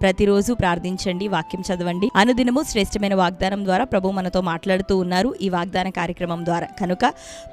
ప్రతిరోజు ప్రార్థించండి వాక్యం చదవండి. అనుదినము శ్రేష్టమైన వాగ్దానం ద్వారా ప్రభు మనతో మాట్లాడుతూ ఉన్నారు ఈ వాగ్దాన కార్యక్రమం ద్వారా. కనుక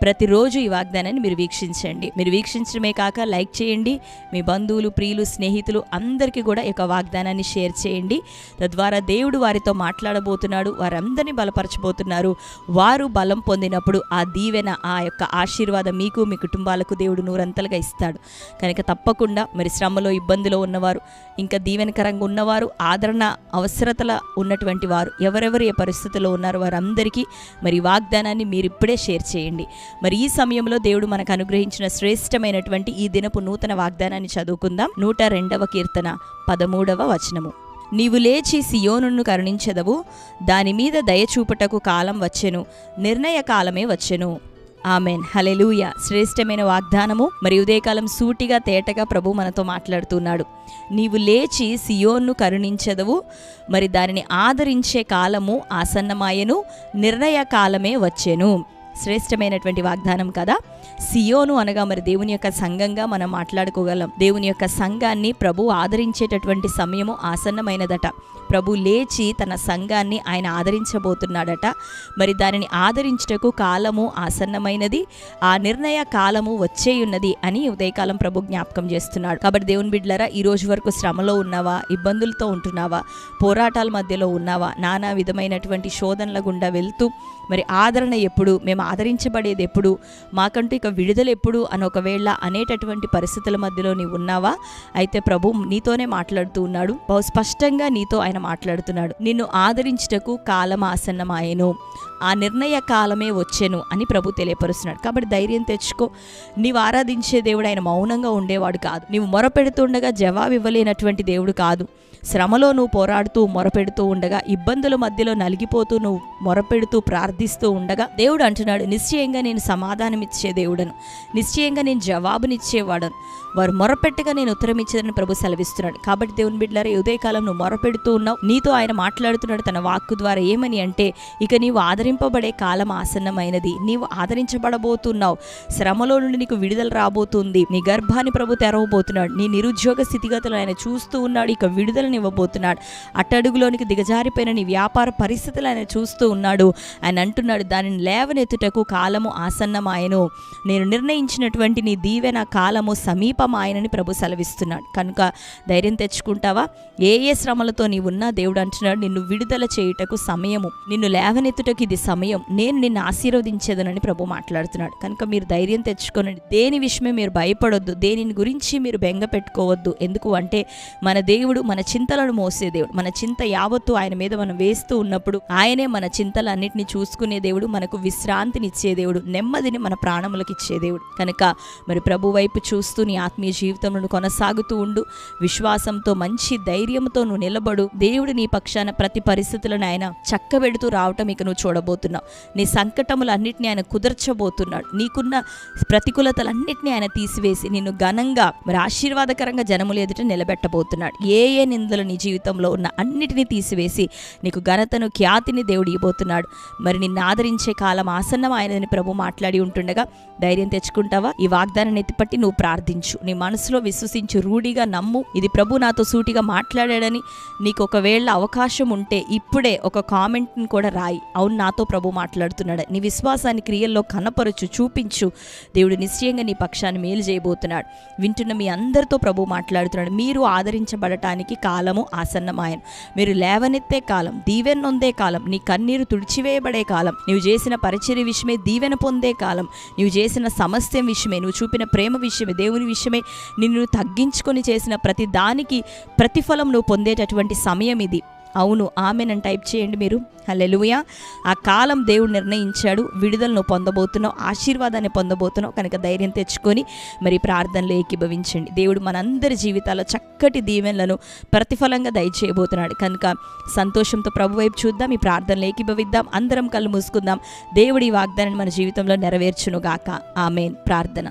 ప్రతిరోజు ఈ వాగ్దానాన్ని మీరు వీక్షించండి. మీరు వీక్షించడమే కాక లైక్ చేయండి. మీ బంధువులు ప్రియులు స్నేహితులు అందరికీ కూడా ఈ యొక్క వాగ్దానాన్ని షేర్ చేయండి. తద్వారా దేవుడు వారితో మాట్లాడబోతున్నాడు వారందరినీ బలపరచబోతున్నారు. వారు బలం పొందినప్పుడు ఆ దీవెన ఆ యొక్క ఆశీర్వాదం మీకు మీ కుటుంబాలకు దేవుడు నూరంతలుగా ఇస్తాడు. కనుక తప్పకుండా మరి శ్రమలో ఇబ్బందిలో ఉన్నవారు ఇంకా దీవెనకరంగా ఉన్నవారు ఆదరణ అవసరతల ఉన్నటువంటి వారు ఎవరెవరు ఏ పరిస్థితిలో ఉన్నారు వారందరికీ మరి వాగ్దానాన్ని మీరు ఇప్పుడే షేర్ చేయండి. మరి ఈ సమయంలో దేవుడు మనకు అనుగ్రహించిన శ్రేష్టమైనటువంటి ఈ దినపు నూతన వాగ్దానాన్ని చదువుకుందాం. నూట రెండవ కీర్తన పదమూడవ వచనము. నీవు లేచి సియోనును కరుణించదవు దాని మీద దయచూపుటకు కాలం వచ్చెను నిర్ణయ కాలమే వచ్చెను. ఆమెన్. హలెలూయ శ్రేష్టమైన వాగ్దానము మరి ఉదయకాలం సూటిగా తేటగా ప్రభు మనతో మాట్లాడుతున్నాడు. నీవు లేచి సియోన్ను కరుణించదవు మరి దానిని ఆదరించే కాలము ఆసన్నమాయను నిర్ణయ కాలమే వచ్చెను. శ్రేష్టమైనటువంటి వాగ్దానం కదా. సియోను అనగా మరి దేవుని యొక్క సంఘంగా మనం మాట్లాడుకోగలం. దేవుని యొక్క సంఘాన్ని ప్రభు ఆదరించేటటువంటి సమయము ఆసన్నమైనదట. ప్రభు లేచి తన సంఘాన్ని ఆయన ఆదరించబోతున్నాడట. మరి దానిని ఆదరించుటకు కాలము ఆసన్నమైనది ఆ నిర్ణయ కాలము వచ్చే ఉన్నది అని ఉదయకాలం ప్రభు జ్ఞాపకం చేస్తున్నాడు. కాబట్టి దేవుని బిడ్డలరా ఈ రోజు వరకు శ్రమలో ఉన్నావా? ఇబ్బందులతో ఉంటున్నావా? పోరాటాల మధ్యలో ఉన్నావా? నానా విధమైనటువంటి శోధనల గుండా వెళ్తూ మరి ఆదరణ ఎప్పుడు? మేము ఆదరించబడేది ఎప్పుడు? మాకంటూ ఇక విడుదల ఎప్పుడు? అని ఒకవేళ అనేటటువంటి పరిస్థితుల మధ్యలో నీవు ఉన్నావా? అయితే ప్రభు నీతోనే మాట్లాడుతూ ఉన్నాడు. బహు స్పష్టంగా నీతో ఆయన మాట్లాడుతున్నాడు. నిన్ను ఆదరించుటకు కాలం ఆసన్నమాయను. ఆ నిర్ణయ కాలమే వచ్చెను అని ప్రభు తెలియపరుస్తున్నాడు. కాబట్టి ధైర్యం తెచ్చుకో. నీవు ఆరాధించే దేవుడు ఆయన మౌనంగా ఉండేవాడు కాదు. నీవు మొరపెడుతుండగా జవాబు ఇవ్వలేనటువంటి దేవుడు కాదు. శ్రమలో నువ్వు పోరాడుతూ మొరపెడుతూ ఉండగా ఇబ్బందుల మధ్యలో నలిగిపోతూ నువ్వు మొరపెడుతూ ప్రార్థిస్తూ ఉండగా దేవుడు అంటున్నాడు నిశ్చయంగా నేను సమాధానం ఇచ్చే దేవుడను. నిశ్చయంగా నేను జవాబునిచ్చేవాడను. వారు మొరపెట్టగా నేను ఉత్తరం ఇచ్చేదని ప్రభు సెలవిస్తున్నాడు. కాబట్టి దేవుని బిడ్డలారా ఉదయకాలం నువ్వు మొరపెడుతూ ఉన్నావు. నీతో ఆయన మాట్లాడుతున్నాడు తన వాక్కు ద్వారా ఏమని అంటే ఇక నీవు ఆదరింపబడే కాలం ఆసన్నమైనది. నీవు ఆదరించబడబోతున్నావు. శ్రమలో నుండి నీకు విడుదల రాబోతుంది. నీ గర్భాన్ని ప్రభు తెరవబోతున్నాడు. నీ నిరుద్యోగ స్థితిగతులు ఆయన చూస్తూ ఉన్నాడు. ఇక విడుదలనివ్వబోతున్నాడు అట్టడుగులోనికి దిగజారిపోయిన నీ వ్యాపార పరిస్థితులు ఆయన చూస్తూ ఉన్నాడు. ఆయన అంటున్నాడు దానిని లేవనెత్తుటకు కాలము ఆసన్నమాయను నేను నిర్ణయించినటువంటి నీ దీవెన కాలము సమీపమాయనని ప్రభు సెలవిస్తున్నాడు. కనుక ధైర్యం తెచ్చుకుంటావా? ఏ ఏ శ్రమలతో నీవు ఉన్నా దేవుడు అంటున్నాడు నిన్ను విడుదల చేయుటకు సమయము నిన్ను లేవనెత్తుటకు ఇది సమయం. నేను నిన్ను ఆశీర్వదించేదనని ప్రభు మాట్లాడుతున్నాడు. కనుక మీరు ధైర్యం తెచ్చుకోనండి. దేని విషయమే మీరు భయపడొద్దు దేనిని గురించి మీరు బెంగ పెట్టుకోవద్దు. ఎందుకు అంటే మన దేవుడు మన చింతలను మోసే దేవుడు. మన చింత యావత్తు ఆయన మీద మనం వేస్తూ ఉన్నప్పుడు ఆయనే మన చింతలన్నిటిని చూసుకునే దేవుడు మనకు విశ్రాంతినిచ్చే దేవుడు నెమ్మదిని మన ప్రాణములకు ఇచ్చే దేవుడు. కనుక మరి ప్రభు వైపు చూస్తూ నీ ఆత్మీయ జీవితంలో కొనసాగుతూ ఉండు. విశ్వాసంతో మంచి ధైర్యంతో నువ్వు నిలబడు. దేవుడు నీ పక్షాన ప్రతి పరిస్థితులను ఆయన చక్కబెడుతూ రావటం ఇక నువ్వు చూడబోతున్నావు. నీ సంకటములన్నిటిని ఆయన కుదర్చబోతున్నాడు. నీకున్న ప్రతికూలతలన్నిటిని ఆయన తీసివేసి నిన్ను ఘనంగా మరి ఆశీర్వాదకరంగా జనములు ఎదుట నిలబెట్టబోతున్నాడు. ఏ ఏ నిందలు నీ జీవితంలో ఉన్న అన్నిటినీ తీసివేసి నీకు ఘనతను ఖ్యాతిని దేవుడు ఇవ్వబోతున్నాడు. మరి నిన్ను ఆదరించే కాలం ఆసన్నం ఆయనని ప్రభు మాట్లాడి ఉంటుండగా ధైర్యం తెచ్చుకుంటావా? ఈ వాగ్దానాన్ని ఎత్తిపట్టి నువ్వు ప్రార్థించు. నీ మనసులో విశ్వసించు రూఢిగా నమ్ము. ఇది ప్రభు నాతో సూటిగా మాట్లాడాడని నీకు ఒకవేళ అవకాశం ఉంటే ఇప్పుడే ఒక కామెంట్ని కూడా రాయి. అవును నాతో ప్రభు మాట్లాడుతున్నాడు. నీ విశ్వాసాన్ని క్రియల్లో కనపరచు చూపించు. దేవుడు నిశ్చయంగా నీ పక్షాన్ని మేలు చేయబోతున్నాడు. వింటున్న మీ అందరితో ప్రభు మాట్లాడుతున్నాడు. మీరు ఆదరించబడటానికి కాలము ఆసన్నమాయను. మీరు లేవనెత్తే కాలం దీవెన నొందే కాలం నీ కన్నీరు తుడిచివేయబడే కాలం నువ్వు చేసిన పరిచర్య విషయమే దీవెన పొందే కాలం నువ్వు చేసిన సమస్య విషయమే నువ్వు చూపిన ప్రేమ విషయమే దేవుని విషయమే నిన్ను తగ్గించుకొని చేసిన ప్రతి దానికి ప్రతిఫలం నువ్వు పొందేటటువంటి సమయం ఇది అవును ఆమెనని టైప్ చేయండి మీరు. హలెలుయ ఆ కాలం దేవుడు నిర్ణయించాడు. విడుదలను పొందబోతున్నావు ఆశీర్వాదాన్ని పొందబోతున్నావు. కనుక ధైర్యం తెచ్చుకొని మరి ప్రార్థనలో ఏకీభవించండి. దేవుడు మనందరి జీవితాల్లో చక్కటి దీవెనలను ప్రతిఫలంగా దయచేయబోతున్నాడు. కనుక సంతోషంతో ప్రభు వైపు చూద్దాం ఈ ప్రార్థనలు ఏకీభవిద్దాం అందరం కళ్ళు మూసుకుందాం. దేవుడి వాగ్దానాన్ని మన జీవితంలో నెరవేర్చునుగాక. ఆమెన్. ప్రార్థన.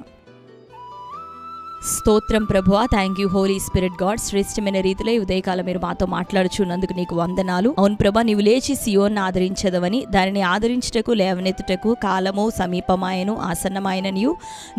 స్తోత్రం ప్రభువా. Thank you holy spirit God శ్రేష్టమైన రీతిలో ఈ ఉదయకాలం మీరు మాతో మాట్లాడుచున్నందుకు నీకు వందనాలు. అవును ప్రభా నీవు లేచి సియోన్ ఆదరించదవని దానిని ఆదరించుటకు లేవనెత్తుటకు కాలము సమీపమాయను ఆసన్నమాయననియు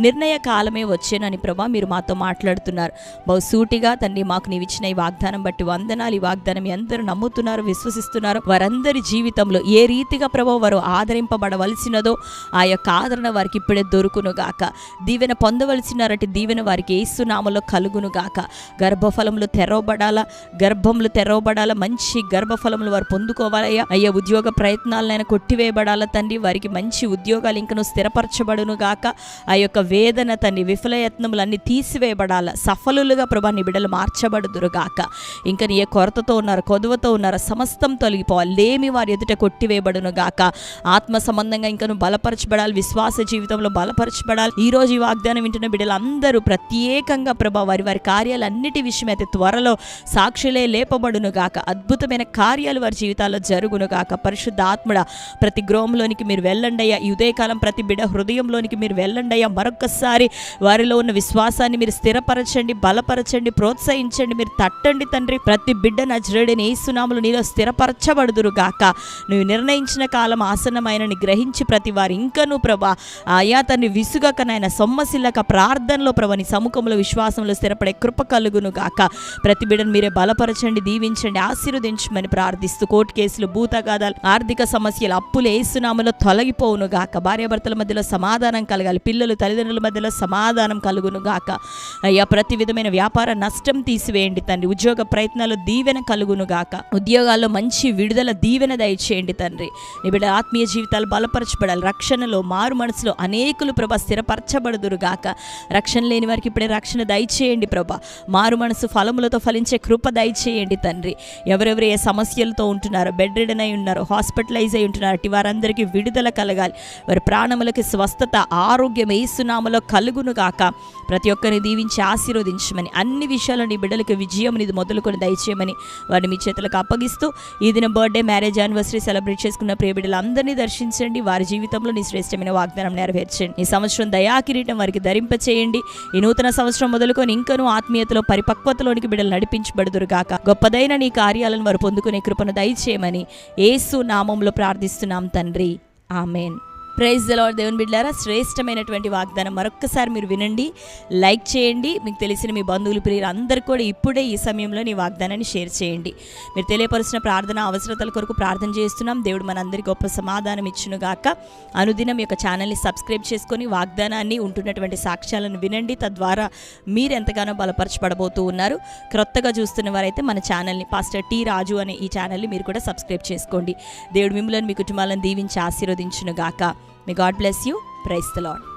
నిర్ణయ కాలమే వచ్చేనని ప్రభా మీరు మాతో మాట్లాడుతున్నారు. బహుసూటిగా తండ్రి మాకు నీవు ఇచ్చిన ఈ వాగ్దానం బట్టి వందనాలు. ఈ వాగ్దానం ఎందరూ నమ్ముతున్నారు విశ్వసిస్తున్నారు వారందరి జీవితంలో ఏ రీతిగా ప్రభా వారు ఆదరింపబడవలసినదో ఆ యొక్క ఆదరణ వారికి ఇప్పుడే దొరుకును గాక. దీవెన పొందవలసినారటి దీవెన వారికి ఏసునామలో కలుగును గాక గర్భఫలములు తెరవబడాలా? గర్భములు తెరవబడాలా? మంచి గర్భఫలములు వారు పొందుకోవాలయ్యా. అయ్యా ఉద్యోగ ప్రయత్నాలనైనా కొట్టివేయబడాలా తండ్రి? వారికి మంచి ఉద్యోగాలు ఇంకను స్థిరపరచబడును గాక ఆ యొక్క వేదన తండ్రి విఫలయత్నములు అన్ని తీసివేయబడాలా? సఫలులుగా ప్రభా నీ బిడ్డలు మార్చబడుదురు గాక ఇంకా నీ ఏ కొరతతో ఉన్నారు కొదువతో ఉన్నారు సమస్తం తొలగిపోవాలి. లేమి వారి ఎదుట కొట్టివేయబడును గాక ఆత్మ సంబంధంగా ఇంకను బలపరచబడాలి విశ్వాస జీవితంలో బలపరచబడాలి. ఈ రోజు ఈ వాగ్దానం వింటున్న బిడ్డలు అందరూ ప్రత్యేకంగా ప్రభా వారి వారి కార్యాలన్నిటి విషయమైతే త్వరలో సాక్షులే లేపబడును గాక. అద్భుతమైన కార్యాలు వారి జీవితాల్లో జరుగును గాక. పరిశుద్ధ ఆత్మడ ప్రతి గృహంలోనికి మీరు వెళ్ళండి అయ్యా. ఈ ఉదయకాలం ప్రతి బిడ్డ హృదయంలోనికి మీరు వెళ్ళండి అయ్యా. మరొకసారి వారిలో ఉన్న విశ్వాసాన్ని మీరు స్థిరపరచండి బలపరచండి ప్రోత్సహించండి. మీరు తట్టండి తండ్రి. ప్రతి బిడ్డ నజరేడిని ఏసునాములు నీలో స్థిరపరచబడుదురు గాక. నువ్వు నిర్ణయించిన కాలం ఆసనమైనని గ్రహించి ప్రతి వారు ఇంకనూ ప్రభా ఆయా తండ్రి విసుగకనైనా సొమ్మశిల్లక సొమ్మసిల్లక ప్రార్థనలో ప్రభని సము సముఖంలో విశ్వాసంలో స్థిరపడే కృప కలుగును గాక. ప్రతి బిడ్డను మీరే బలపరచండి దీవించండి ఆశీర్వదించమని ప్రార్థిస్తూ కోర్టు కేసులు భూతగాదాలు ఆర్థిక సమస్యలు అప్పులు ఏసునామలో తొలగిపోవును గాక. భార్యాభర్తల మధ్యలో సమాధానం కలగాలి పిల్లలు తల్లిదండ్రుల మధ్యలో సమాధానం కలుగును గాక. అయ్యా ప్రతి విధమైన వ్యాపార నష్టం తీసివేయండి తండ్రి. ఉద్యోగ ప్రయత్నాలు దీవెన కలుగును గాక. ఉద్యోగాల్లో మంచి విడుదల దీవెన దయచేయండి తండ్రి. బిడ్డ ఆత్మీయ జీవితాలు బలపరచబడాలి. రక్షణలో మారు మనసులో అనేకులు ప్రభ స్థిరపరచబడుదురు గాక. రక్షణ లేని వారికి రక్షణ దయచేయండి ప్రభా. మారు మనసు ఫలములతో ఫలించే కృప దయచేయండి తండ్రి. ఎవరెవరు ఏ సమస్యలతో ఉంటున్నారో బెడ్ రిడన్ అయి ఉన్నారో హాస్పిటలైజ్ అయి ఉంటున్నారు అటు వారందరికీ విడుదల కలగాలి. వారి ప్రాణములకి స్వస్థత ఆరోగ్యం ఏసునామలో కలుగును గాక. ప్రతి ఒక్కరిని దీవించి ఆశీర్వదించమని అన్ని విషయాల్లో నీ బిడ్డలకు విజయం నీది మొదలుకొని దయచేయమని వారిని మీ చేతులకు అప్పగిస్తూ ఈ దిన బర్త్డే మ్యారేజ్ యానివర్సరీ సెలబ్రేట్ చేసుకున్న ప్రియ బిడ్డలందరినీ దర్శించండి. వారి జీవితంలో నీ శ్రేష్టమైన వాగ్దానం నెరవేర్చండి. ఈ సంవత్సరం దయాకిరీటం వారికి ధరింపచేయండి ఈ నూతన సంవత్సరం మొదలుకొని ఇంకనూ ఆత్మీయతలో పరిపక్వతలోనికి బిడ్డలు నడిపించబడుదురుగాక గొప్పదైన నీ కార్యాలను వారు పొందుకునే కృపను దయచేయమని ఏసు నామంలో ప్రార్థిస్తున్నాం తండ్రి. ఆమెన్. ప్రైజ్ లార్డ్ దేవుని బిడ్డారా. శ్రేష్టమైనటువంటి వాగ్దానం. మరొక్కసారి మీరు వినండి లైక్ చేయండి. మీకు తెలిసిన మీ బంధువులు ప్రియులు అందరూ కూడా ఇప్పుడే ఈ సమయంలో నీ వాగ్దానాన్ని షేర్ చేయండి. మీరు తెలియపరిచిన ప్రార్థన అవసరతల కొరకు ప్రార్థన చేస్తున్నాం. దేవుడు మనందరికీ గొప్ప సమాధానం ఇచ్చును గాక అనుదినం ఈ యొక్క ఛానల్ని సబ్స్క్రైబ్ చేసుకొని వాగ్దానాన్ని ఉంటున్నటువంటి సాక్ష్యాలను వినండి. తద్వారా మీరు ఎంతగానో బలపరచబడబోతూ ఉన్నారు. క్రొత్తగా చూస్తున్న వారైతే మన ఛానల్ని పాస్టర్ టీ రాజు అనే ఈ ఛానల్ని మీరు కూడా సబ్స్క్రైబ్ చేసుకోండి. దేవుడు మిమ్మల్ని మీ కుటుంబాలను దీవించి ఆశీర్వదించును గాక may God bless you praise the Lord